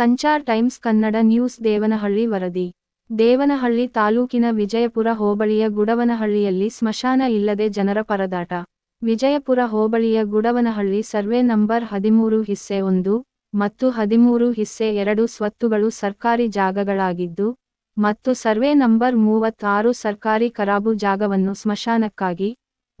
Sanchar times Kannada news Devanahalli ವರದಿ. ದೇವನಹಳ್ಳಿ ತಾಲೂಕಿನ ವಿಜಯಪುರ ಹೋಬಳಿಯ ಗುಡವನಹಳ್ಳಿಯಲ್ಲಿ ಸ್ಮಶಾನ ಇಲ್ಲದೆ ಜನರ ಪರದಾಟ. ವಿಜಯಪುರ ಹೋಬಳಿಯ ಗುಡವನಹಳ್ಳಿ ಸರ್ವೆ ನಂಬರ್ ಹದಿಮೂರು ಹಿಸ್ಸೆ ಒಂದು ಮತ್ತು ಹದಿಮೂರು ಹಿಸ್ಸೆ ಎರಡು ಸ್ವತ್ತುಗಳು ಸರ್ಕಾರಿ ಜಾಗಗಳಾಗಿದ್ದು ಮತ್ತು ಸರ್ವೆ ನಂಬರ್ ಮೂವತ್ತಾರು ಸರ್ಕಾರಿ ಕರಾಬು ಜಾಗವನ್ನು ಸ್ಮಶಾನಕ್ಕಾಗಿ,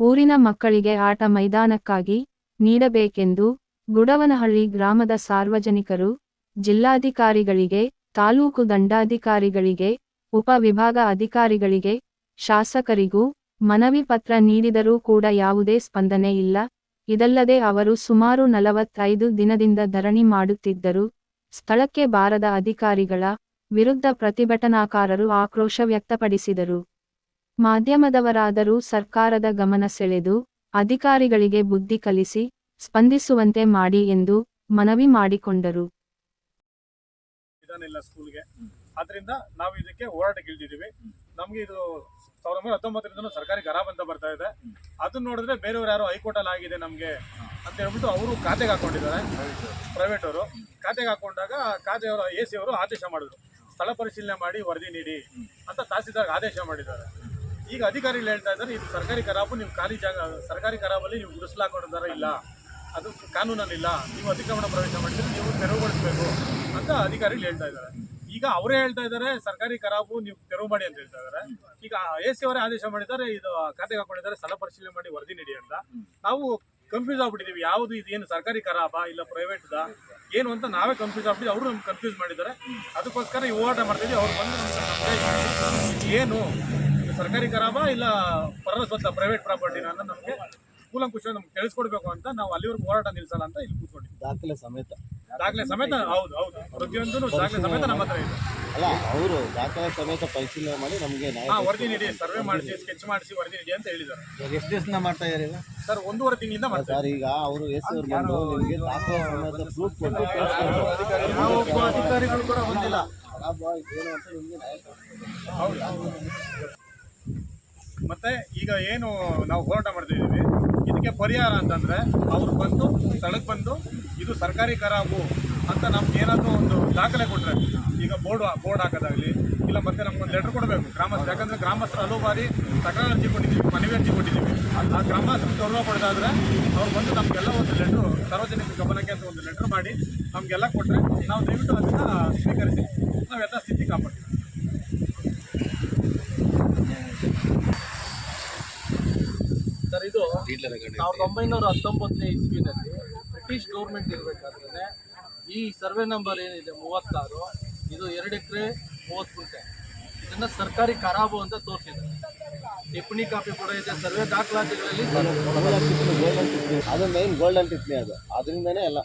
ಊರಿನ ಮಕ್ಕಳಿಗೆ ಆಟ ಮೈದಾನಕ್ಕಾಗಿ ನೀಡಬೇಕೆಂದು ಗುಡವನಹಳ್ಳಿ ಗ್ರಾಮದ ಸಾರ್ವಜನಿಕರು ಜಿಲ್ಲಾಧಿಕಾರಿಗಳಿಗೆ, ತಾಲೂಕು ದಂಡಾಧಿಕಾರಿಗಳಿಗೆ ಉಪವಿಭಾಗ ಅಧಿಕಾರಿಗಳಿಗೆ, ಶಾಸಕರಿಗೂ ಮನವಿ ಪತ್ರ ನೀಡಿದರೂ ಕೂಡ ಯಾವುದೇ ಸ್ಪಂದನೆ ಇಲ್ಲ. ಇದಲ್ಲದೆ ಅವರು ಸುಮಾರು ನಲವತ್ತೈದು ದಿನದಿಂದ ಧರಣಿ ಮಾಡುತ್ತಿದ್ದರು. ಸ್ಥಳಕ್ಕೆ ಬಾರದ ಅಧಿಕಾರಿಗಳ ವಿರುದ್ಧ ಪ್ರತಿಭಟನಾಕಾರರು ಆಕ್ರೋಶ ವ್ಯಕ್ತಪಡಿಸಿದರು. ಮಾಧ್ಯಮದವರಾದರೂ ಸರ್ಕಾರದ ಗಮನ ಸೆಳೆದು ಅಧಿಕಾರಿಗಳಿಗೆ ಬುದ್ಧಿ ಕಲಿಸಿ ಸ್ಪಂದಿಸುವಂತೆ ಮಾಡಿ ಎಂದು ಮನವಿ ಮಾಡಿಕೊಂಡರು. ವಿಧಾನ ಇಲ್ಲ ಸ್ಕೂಲ್ಗೆ. ಆದ್ರಿಂದ ನಾವು ಇದಕ್ಕೆ ಹೋರಾಟಕ್ಕಿಳಿದಿದ್ದೀವಿ ನಮ್ಗೆ ಇದು ಸಾವಿರದ ಒಂಬೈನೂರ ಹತ್ತೊಂಬತ್ತರಿಂದ ಸರ್ಕಾರಿ ಗರಾಬ್ ಅಂತ ಬರ್ತಾ ಇದೆ. ಅದನ್ನ ನೋಡಿದ್ರೆ ಬೇರೆಯವ್ರು ಯಾರೋ ಹೈಕೋರ್ಟ್ ಅಲ್ಲಿ ಆಗಿದೆ ನಮ್ಗೆ ಅಂತ ಹೇಳ್ಬಿಟ್ಟು ಅವರು ಖಾತೆಗೆ ಹಾಕೊಂಡಿದ್ದಾರೆ. ಪ್ರೈವೇಟ್ ಅವರು. ಖಾತೆಗೆ ಹಾಕೊಂಡಾಗ ಖಾತೆಯವರು ಎ ಸಿ ಅವರು ಆದೇಶ ಮಾಡಿದ್ರು. ಸ್ಥಳ ಪರಿಶೀಲನೆ ಮಾಡಿ ವರದಿ ನೀಡಿ ಅಂತ ತಹಸೀಲ್ದಾರ್ ಆದೇಶ ಮಾಡಿದ್ದಾರೆ. ಈಗ ಅಧಿಕಾರಿಗಳು ಹೇಳ್ತಾ ಇದ್ದಾರೆ, ಇದು ಸರ್ಕಾರಿ ಕರಾಬು ನೀವು ಖಾಲಿ ಜಾಗ, ಸರ್ಕಾರಿ ಕರಾಬಲ್ಲಿ ನೀವು ಗುಡಿಸ್ಲಾಕೊಂಡಿದ್ದಾರೆ ಇಲ್ಲ. ಅದು ಕಾನೂನಲ್ಲಿಲ್ಲ. ನೀವು ಅತಿಕ್ರಮಣ ಪ್ರವೇಶ ಮಾಡಿದ್ರೆ ನೀವು ತೆರವುಗೊಳಿಸಬೇಕು. ಅಂತ ಅಧಿಕಾರಿಗಳು ಹೇಳ್ತಾ ಇದ್ದಾರೆ. ಈಗ ಅವರೇ ಹೇಳ್ತಾ ಇದ್ದಾರೆ ಸರ್ಕಾರಿ ಕರಾಬು ನೀವು ತೆರವು ಮಾಡಿ ಅಂತ ಹೇಳ್ತಾ ಇದ್ದಾರೆ. ಈಗ ಎ ಸಿ ಅವರೇ ಆದೇಶ ಮಾಡಿದ್ದಾರೆ ಇದು ಖಾತೆಗೆ ಹಾಕೊಂಡಿದ್ದಾರೆ ಸ್ಥಳ ಪರಿಶೀಲನೆ ಮಾಡಿ ವರದಿ ನೀಡಿ ಅಂತ. ನಾವು ಕನ್ಫ್ಯೂಸ್ ಆಗ್ಬಿಟ್ಟಿದೀವಿ ಯಾವುದು ಇದೇನು ಸರ್ಕಾರಿ ಕರಾಬಾ ಇಲ್ಲ ಪ್ರೈವೇಟ್ದ ಏನು ಅಂತ ನಾವೇ ಕನ್ಫ್ಯೂಸ್ ಆಗ್ಬಿಟ್ಟು ಅವರು ನಮ್ಗೆ ಕನ್ಫ್ಯೂಸ್ ಮಾಡಿದ್ದಾರೆ. ಅದಕ್ಕೋಸ್ಕರ ಈ ಹೋರಾಟ ಮಾಡ್ತಿದ್ವಿ ಅವ್ರು ಬಂದು ನಮ್ಗೆ ಏನು? ಸರ್ಕಾರಿ ಕರಾಬಾ ಇಲ್ಲ ಪರರ ಸ್ವಂತ ಪ್ರೈವೇಟ್ ಪ್ರಾಪರ್ಟಿನ ಅಂತ ನಮಗೆ ಕೂಲಂಕುಷ ನಮ್ಗೆ ತಿಳಿಸ್ಕೊಡ್ಬೇಕು ಅಂತ ನಾವು ಅಲ್ಲಿವರೆಗೂ ಹೋರಾಟ ನಿಲ್ಸಲ್ಲ ಅಂತ ಇಲ್ಲಿ ಕೂತ್ಕೊಂಡಿದ್ವಿ ದಾಖಲೆ ಸಮೇತ. ದಾಖಲೆ ಸಮೇತ ಹೌದು ಹೌದು. ಪ್ರತಿಯೊಂದು ದಾಖಲೆ ಸಮೇತ ನಮ್ಮ ಹತ್ರ ಇದೆ. ಅಲ್ಲ ಅವರು ದಾಖಲೆ ಸಮೇತ ಪರಿಶೀಲನೆ ಮಾಡಿ ನಮಗೆ ಹಾ ವರದಿ ನೀಡಿ ಸರ್ವೆ ಮಾಡಿಸಿ ಸ್ಕೆಚ್ ಮಾಡಿಸಿ ವರದಿ ನೀಡಿ ಅಂತ ಹೇಳಿದ್ದಾರೆ. ಎಷ್ಟು ದಿವಸದಿಂದ ಮಾಡ್ತಾ ಇದ್ದಾರೆ ಈಗ? ಸರ್ ಒಂದೂವರೆ ತಿಂಗಳಿಂದ ಮಾಡ್ತಾರೆ ಸರ್ ಈಗ ಅವರು ಎಸ್ ಅವ್ರು ಬಂದು ನಿಮಗೆ ದಾಖಲೆ ಸಮೇತ ಪ್ರೂಫ್ ಕೊಟ್ಟು ಅಧಿಕಾರಿಗಳು ಕೂಡ ಹೊಂದಿಲ್ಲ ಖರಾಬ್ ಏನು ಅಂತ ನಿಮಗೆ ನ್ಯಾಯ ಮತ್ತೆ ಈಗ ಏನು ನಾವು ಹೋರಾಟ ಮಾಡ್ತಿದ್ದೀವಿ ಇದಕ್ಕೆ ಪರಿಹಾರ ಅಂತಂದ್ರೆ ಅವ್ರು ಬಂದು, ಸ್ಥಳಕ್ಕೆ ಬಂದು, ಇದು ಸರ್ಕಾರಿ ಕರಾಬು ಅಂತ ನಮ್ಗೆ ಏನಾದರೂ ಒಂದು ದಾಖಲೆ ಕೊಟ್ಟರೆ ಈಗ ಬೋರ್ಡ್ ಬೋರ್ಡ್ ಹಾಕೋದಾಗಲಿ, ಇಲ್ಲ ಮತ್ತೆ ನಮ್ಗೊಂದು ಲೆಟರ್ ಕೊಡಬೇಕು ಗ್ರಾಮಸ್ಥರು ಯಾಕಂದ್ರೆ ಗ್ರಾಮಸ್ಥರು ಹಲವು ಬಾರಿ ತಕರಾರು ಅರ್ಜಿ ಕೊಟ್ಟಿದ್ದೀವಿ, ಮನವಿ ಅರ್ಜಿ ಕೊಟ್ಟಿದ್ದೀವಿ. ಆ ಗ್ರಾಮಸ್ಥರು ಗೌರವ ಕೊಡೋದಾದರೆ ಅವ್ರು ಬಂದು ನಮಗೆಲ್ಲ ಒಂದು ಲೆಟ್ರು, ಸಾರ್ವಜನಿಕ ಗಮನಕ್ಕೆ ಅಂತ ಒಂದು ಲೆಟ್ರ್ ಮಾಡಿ ನಮಗೆಲ್ಲ ಕೊಟ್ಟರೆ ನಾವು ದಯವಿಟ್ಟು ಅದನ್ನು ಸ್ವೀಕರಿಸಿ ನಾವು ಸ್ಥಿತಿ ಕಾಪಾಡ್ತೀವಿ. ಇದು ಸಾವಿರದ ಒಂಬೈನೂರ ಹತ್ತೊಂಬತ್ತನೇ ಇಸ್ವಿನಲ್ಲಿ ಬ್ರಿಟಿಷ್ ಗೌರ್ಮೆಂಟ್ ಇರಬೇಕಾದ್ರೆ ಈ ಸರ್ವೆ ನಂಬರ್ ಏನಿದೆ ಮೂವತ್ತಾರು ಇದು ಎರಡು ಎಕರೆ ಮೂವತ್ತು ಗುಂಟೆ. ಇದನ್ನು ಸರ್ಕಾರಿ ಖರಾಬು ಅಂತ ತೋರಿಸಿದೆ ಟಿಪ್ಪಣಿ ಕಾಪಿ ಕೂಡ ಇದೆ ಸರ್ವೆ ದಾಖಲಾತಿಗಳಲ್ಲಿ ಅದು ಮೈನ್ ಗೋಲ್ಡನ್ ಟಿಪ್ಪಣಿ ಅದು. ಅದರಿಂದನೇ ಎಲ್ಲ.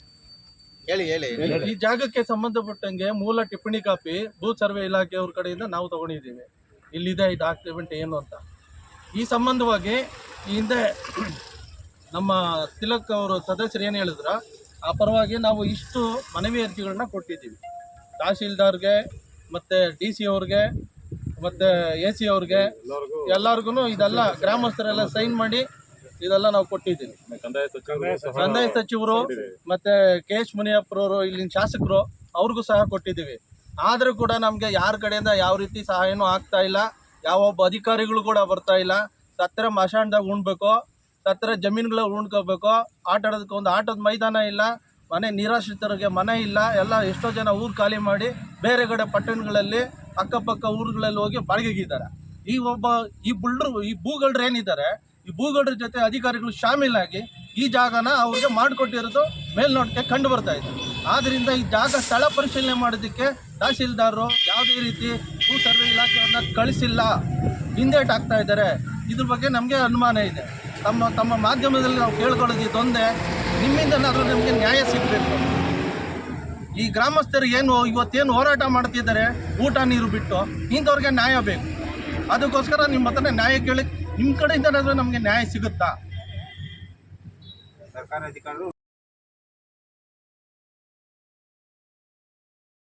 ಹೇಳಿ ಹೇಳಿ. ಈ ಜಾಗಕ್ಕೆ ಸಂಬಂಧಪಟ್ಟಂಗೆ ಮೂಲ ಟಿಪ್ಪಣಿ ಕಾಪಿ ಭೂ ಸರ್ವೆ ಇಲಾಖೆಯವ್ರ ಕಡೆಯಿಂದ ನಾವು ತಗೊಂಡಿದ್ದೀವಿ. ಇಲ್ಲಿದೆ ಈ ಡಾಕ್ಯುಮೆಂಟ್ ಏನು ಅಂತ. ಈ ಸಂಬಂಧವಾಗಿ ಈ ಹಿಂದೆ ನಮ್ಮ ತಿಲಕ್ ಅವರು ಸದಸ್ಯರು ಏನು ಹೇಳಿದ್ರ, ಆ ಪರವಾಗಿ ನಾವು ಇಷ್ಟು ಮನವಿ ಅರ್ಜಿಗಳನ್ನ ಕೊಟ್ಟಿದ್ದೀವಿ. ತಹಶೀಲ್ದಾರ್ಗೆ, ಮತ್ತು ಡಿ ಸಿ ಅವ್ರಿಗೆ, ಮತ್ತು ಎ ಸಿ ಅವ್ರಿಗೆ ಎಲ್ಲರಿಗೂ ಇದೆಲ್ಲ ಗ್ರಾಮಸ್ಥರೆಲ್ಲ ಸೈನ್ ಮಾಡಿ ಇದೆಲ್ಲ ನಾವು ಕೊಟ್ಟಿದ್ದೀವಿ. ಕಂದಾಯ ಸಚಿವರು, ಮತ್ತು ಕೆ ಎಚ್ ಮುನಿಯಪ್ಪರವರು, ಇಲ್ಲಿನ ಶಾಸಕರು, ಅವ್ರಿಗೂ ಸಹ ಕೊಟ್ಟಿದ್ದೀವಿ. ಆದರೂ ಕೂಡ ನಮಗೆ ಯಾರ ಕಡೆಯಿಂದ ಯಾವ ರೀತಿ ಸಹಾಯನೂ ಆಗ್ತಾ ಇಲ್ಲ ಯಾವೊಬ್ಬ ಅಧಿಕಾರಿಗಳು ಕೂಡ ಬರ್ತಾ ಇಲ್ಲ ಸತ್ತರ ಮಶಾಣದಾಗ ಉಣ್ಬೇಕು, ಸತ್ತರ ಜಮೀನುಗಳ ಉಣ್ಕೋಬೇಕು. ಆಟ ಆಡೋದಕ್ಕೆ ಒಂದು ಆಟದ ಮೈದಾನ ಇಲ್ಲ, ಮನೆ ನಿರಾಶ್ರಿತರಿಗೆ ಮನೆ ಇಲ್ಲ, ಎಲ್ಲ ಎಷ್ಟೋ ಜನ ಊರು ಖಾಲಿ ಮಾಡಿ ಬೇರೆ ಕಡೆ ಪಟ್ಟಣಗಳಲ್ಲಿ ಅಕ್ಕಪಕ್ಕ ಊರುಗಳಲ್ಲಿ ಹೋಗಿ ಬಾಡಿಗೆಗಿದ್ದಾರೆ ಈ ಒಬ್ಬ, ಈ ಬುಲ್ಡ್ರು, ಈ ಭೂಗಳ್ರು ಏನಿದ್ದಾರೆ, ಈ ಭೂಗಳ್ರ ಜೊತೆ ಅಧಿಕಾರಿಗಳು ಶಾಮೀಲಾಗಿ ಈ ಜಾಗನ ಅವ್ರಿಗೆ ಮಾಡಿಕೊಟ್ಟಿರೋದು ಮೇಲ್ನೋಟಕ್ಕೆ ಕಂಡು ಬರ್ತಾ ಇದೆ. ಆದ್ದರಿಂದ ಈ ಜಾಗ ಸ್ಥಳ ಪರಿಶೀಲನೆ ಮಾಡೋದಕ್ಕೆ ತಹಶೀಲ್ದಾರರು ಯಾವುದೇ ರೀತಿ ಭೂ ಸರ್ವೆ ಇಲಾಖೆಯವ್ರನ್ನ ಕಳಿಸಿಲ್ಲ. ಹಿಂದೇಟ್ ಆಗ್ತಾ ಇದ್ದಾರೆ. ಇದ್ರ ಬಗ್ಗೆ ನಮಗೆ ಅನುಮಾನ ಇದೆ. ತಮ್ಮ ತಮ್ಮ ಮಾಧ್ಯಮದಲ್ಲಿ ನಾವು ಕೇಳ್ಕೊಳ್ಳೋದು ಇದೊಂದೇ ನಿಮ್ಮಿಂದನಾದರೂ ನಮಗೆ ನ್ಯಾಯ ಸಿಗಬೇಕು. ಈ ಗ್ರಾಮಸ್ಥರು ಏನು, ಇವತ್ತೇನು ಹೋರಾಟ ಮಾಡ್ತಿದ್ದಾರೆ, ಊಟ ನೀರು ಬಿಟ್ಟು, ಇಂಥವ್ರಿಗೆ ನ್ಯಾಯ ಬೇಕು. ಅದಕ್ಕೋಸ್ಕರ ನಿಮ್ಮ ಹತ್ರ ನ್ಯಾಯ ಕೇಳಿ ನಿಮ್ಮ ಕಡೆಯಿಂದನಾದರೂ ನಮಗೆ ನ್ಯಾಯ ಸಿಗುತ್ತಾ?